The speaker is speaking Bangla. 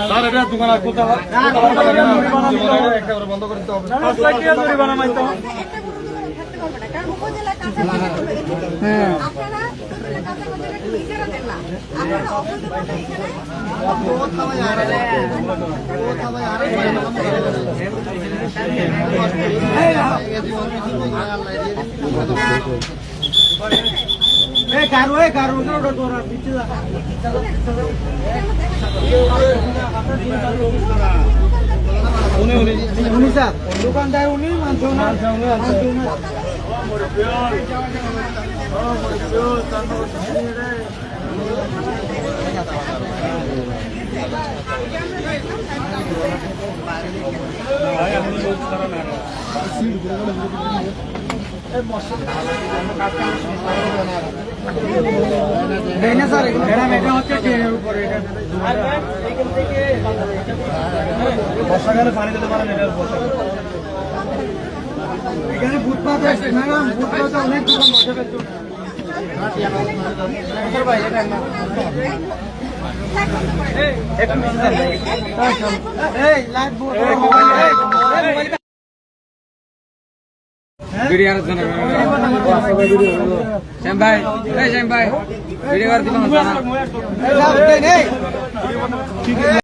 স্যার এটা দোকান আর কোথাও বন্ধ করে দিতে হবে। আপনারা উনি উনি দোকানদার উনি মানছে না মানছে না। বর্ষাকালে পানি দিতে পারেন এখানে ফুটপাত আছে ম্যাডাম ফুটপাতে অনেক দোকান বসে এই লাইট শ্যাম ভাই এই শ্যাম ভাই ভিডিও এই